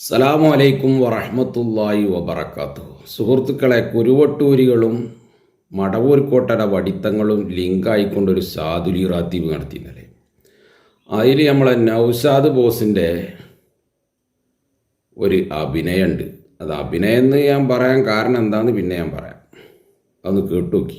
സലാമു അലൈക്കും വറഹമത്തല്ലായി വബർക്കാത്തു സുഹൃത്തുക്കളെ കുരുവട്ടൂരികളും മടവൂർക്കോട്ടയുടെ വടിത്തങ്ങളും ലിങ്കായിക്കൊണ്ടൊരു സാധുലി റാത്തീവ് നടത്തി ഇന്നലെ അതിൽ നമ്മളെ നൗസാദ് ബോസിന്റെ ഒരു അഭിനയമുണ്ട്. അത് അഭിനയം എന്ന് ഞാൻ പറയാൻ കാരണം എന്താണെന്ന് പിന്നെ ഞാൻ പറയാം. അതൊന്ന് കേട്ടു നോക്കി.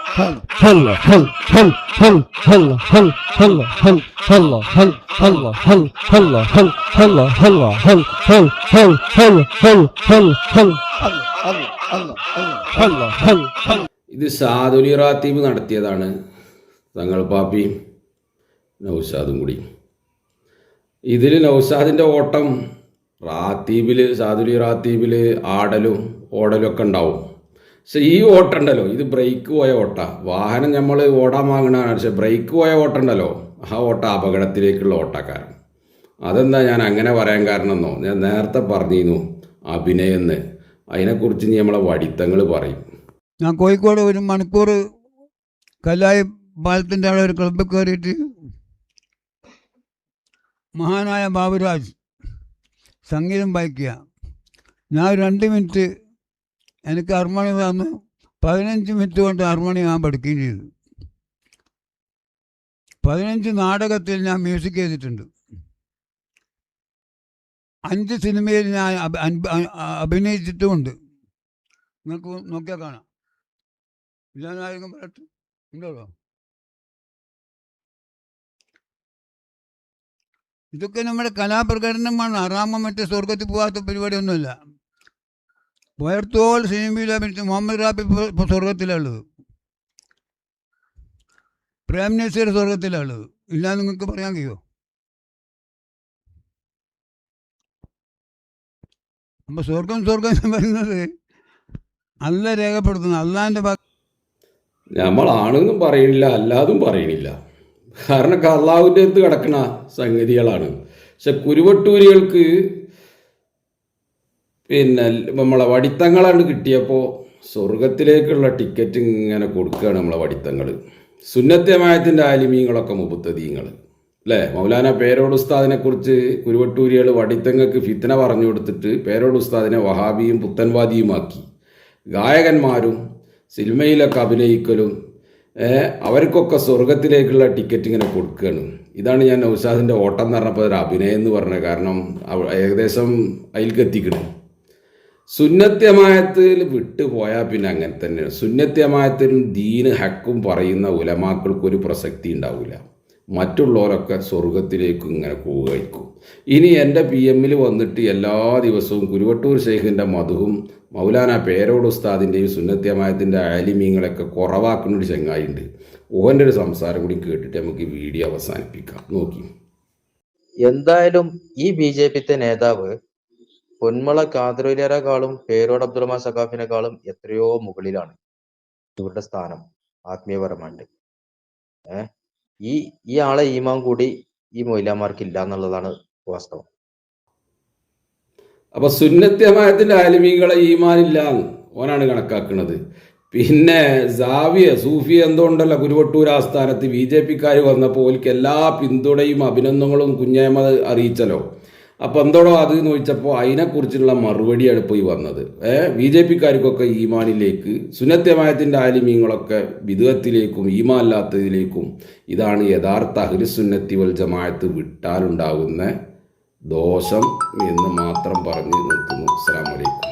هل هل هل هل هل هل هل هل هل هل هل هل هل هل هل هل هل هل هل هل هل هل هل هل هل ഇത് സാധുലി റാത്തീബ് നടത്തിയതാണ് തങ്ങൾ പാപ്പിയും നൗസാദും കൂടി ഇതിൽ നൗസാദിൻ്റെ ഓട്ടം റാത്തീബിൽ സാധുലി റാത്തീബിൽ ആടലും ഓടലും ഒക്കെ ഉണ്ടാവും പക്ഷെ ഈ ഓട്ടുണ്ടല്ലോ ഇത് ബ്രേക്ക് പോയ ഓട്ട വാഹനം നമ്മൾ ഓടാൻ വാങ്ങണതാണ് പക്ഷെ ബ്രേക്ക് പോയ ഓട്ടുണ്ടല്ലോ ആ ഓട്ട അപകടത്തിലേക്കുള്ള ഓട്ടക്കാരൻ. അതെന്താ ഞാൻ അങ്ങനെ പറയാൻ കാരണം എന്നോ ഞാൻ നേരത്തെ പറഞ്ഞിരുന്നു അഭിനയെന്ന്. അതിനെക്കുറിച്ച് ഇനി നമ്മളെ വടിത്തങ്ങൾ പറയും. ഞാൻ കോഴിക്കോട് ഒരു മണിക്കൂർ കല്ലായി പാലത്തിന്റെ അവിടെ ഒരു ക്ലബ്ബിൽ കയറിയിട്ട് മഹാനായ ബാബുരാജ് സംഗീതം വായിക്കുക. ഞാൻ രണ്ട് മിനിറ്റ് എനിക്ക് ഹാർമോണിയം തന്നു പതിനഞ്ച് മിനിറ്റ് കൊണ്ട് ഹാർമോണിയം ഞാൻ പഠിക്കുകയും ചെയ്തു. പതിനഞ്ച് നാടകത്തിൽ ഞാൻ മ്യൂസിക് ചെയ്തിട്ടുണ്ട്. അഞ്ച് സിനിമയിൽ ഞാൻ അഭിനയിച്ചിട്ടുമുണ്ട്. നിങ്ങൾക്ക് നോക്കിയാൽ കാണാം. ഇല്ലാതായിരിക്കും പറയട്ടെ ഉണ്ടോ ഇതൊക്കെ നമ്മുടെ കലാപ്രകടനമാണ്. അറാമ മറ്റേ സ്വർഗത്തിൽ പോകാത്ത പരിപാടിയൊന്നുമില്ല. പോയർത്തോൾ സിനിമയിലെ അഭിനയിച്ച മുഹമ്മദ് റാബി ഇപ്പോൾ സ്വർഗത്തിലുള്ളത് പ്രേം നസീർ സ്വർഗത്തിലുള്ളത് ഇല്ല നിങ്ങൾക്ക് പറയാൻ കഴിയോ? അപ്പൊ സ്വർഗം സ്വർഗം എന്ന് പറയുന്നത് അല്ല രേഖപ്പെടുത്തുന്നു അള്ളാന്റെ നമ്മളാണെന്നും പറയണില്ല അല്ലാതും പറയണില്ല കാരണം കള്ളാവിന്റെ അടുത്ത് കിടക്കുന്ന സംഗതികളാണ്. പക്ഷെ കുരുവട്ടൂരികൾക്ക് പിന്നെ നമ്മളെ വടിത്തങ്ങളാണ് കിട്ടിയപ്പോൾ സ്വർഗത്തിലേക്കുള്ള ടിക്കറ്റ് ഇങ്ങനെ കൊടുക്കുകയാണ് നമ്മളെ വടിത്തങ്ങൾ സുന്നത്യമായത്തിന്റെ ആലിമീങ്ങളൊക്കെ മുപ്പത്തതീങ്ങൾ അല്ലേ മൗലാന പേരോട് ഉസ്താദിനെ കുറിച്ച് കുരുവട്ടൂരികൾ വടിത്തങ്ങൾക്ക് ഫിത്തന പറഞ്ഞു കൊടുത്തിട്ട് പേരോട് ഉസ്താദിനെ വഹാബിയും പുത്തൻവാദിയുമാക്കി. ഗായകന്മാരും സിനിമയിലൊക്കെ അഭിനയിക്കലും അവർക്കൊക്കെ സ്വർഗത്തിലേക്കുള്ള ടിക്കറ്റ് ഇങ്ങനെ കൊടുക്കുകയാണ് ഇതാണ് ഞാൻ നൗഷാദിന്റെ ഓട്ടം എന്ന് പറഞ്ഞപ്പോൾ ഒരു അഭിനയം എന്ന് പറഞ്ഞത് കാരണം ഏകദേശം അതിലേക്ക് എത്തിക്കണം. സുന്നത്യമായത്തിൽ വിട്ടുപോയാൽ പിന്നെ അങ്ങനെ തന്നെ. സുന്നത്യമായത്തിലും ദീന് ഹക്കും പറയുന്ന ഉലമാക്കൾക്ക് ഒരു പ്രസക്തി ഉണ്ടാവില്ല മറ്റുള്ളവരൊക്കെ സ്വർഗത്തിലേക്ക് ഇങ്ങനെ പോവുകയായിരിക്കും. ഇനി എന്റെ പി എമ്മിൽ വന്നിട്ട് എല്ലാ ദിവസവും കുരുവട്ടൂർ ഷെയ്ഖിന്റെ മധുവും മൗലാന പേരോട് ഉസ്താദിന്റെയും സുന്നത്യമായത്തിന്റെ ആലിമീങ്ങളൊക്കെ കുറവാക്കുന്ന ഒരു ചങ്ങായിണ്ട് ഓന്റെ ഒരു സംസാരം കൂടി കേട്ടിട്ട് നമുക്ക് വീഡിയോ അവസാനിപ്പിക്കാം. നോക്കി. എന്തായാലും ഈ ബി ജെ പിത്തെ നേതാവ് പൊന്മള കാതറൂലിയരെക്കാളും പേരോട് അബ്ദുറഹ്മാൻ സഖാഫിനെക്കാളും എത്രയോ മുകളിലാണ് ഇവരുടെ സ്ഥാനം ആത്മീയപരമായിട്ട്. ഏഹ് ഈ ഈ ആളെ ഈമാൻ കൂടി ഈ മൊയ്ലാമാർക്ക് ഇല്ല എന്നുള്ളതാണ് വാസ്തവം. അപ്പൊ സുന്നത്യമായത്തിന്റെ ആലിമീങ്ങളെ ഈമാനില്ല ഓനാണ് കണക്കാക്കുന്നത്. പിന്നെ സാവിയ സൂഫി എന്തുകൊണ്ടല്ല കുരുവട്ടൂർ ആസ്ഥാനത്ത് ബി ജെ പിക്കാർ വന്നപ്പോൾ ഓൽക്ക് എല്ലാ പിന്തുണയും അഭിനന്ദനങ്ങളും കുഞ്ഞായ്മ അറിയിച്ചല്ലോ? അപ്പൊ എന്തോടോ അത് എന്ന് ചോദിച്ചപ്പോൾ അതിനെക്കുറിച്ചുള്ള മറുപടിയാണ് ഈ വന്നത്. ഏഹ് ബി ജെ പിക്കാർക്കൊക്കെ ഈമാനിലേക്ക് സുന്നത്യമായത്തിന്റെ ആലിമീങ്ങളൊക്കെ വിധുവത്തിലേക്കും ഈമാനില്ലാത്തതിലേക്കും ഇതാണ് യഥാർത്ഥ അഹ്ലുസുന്നത്തി വൽ ജമാഅത്ത് വിട്ടാലുണ്ടാകുന്ന ദോഷം എന്ന് മാത്രം പറഞ്ഞ് നിർത്തുന്നു. അസ്സാം വലൈക്കും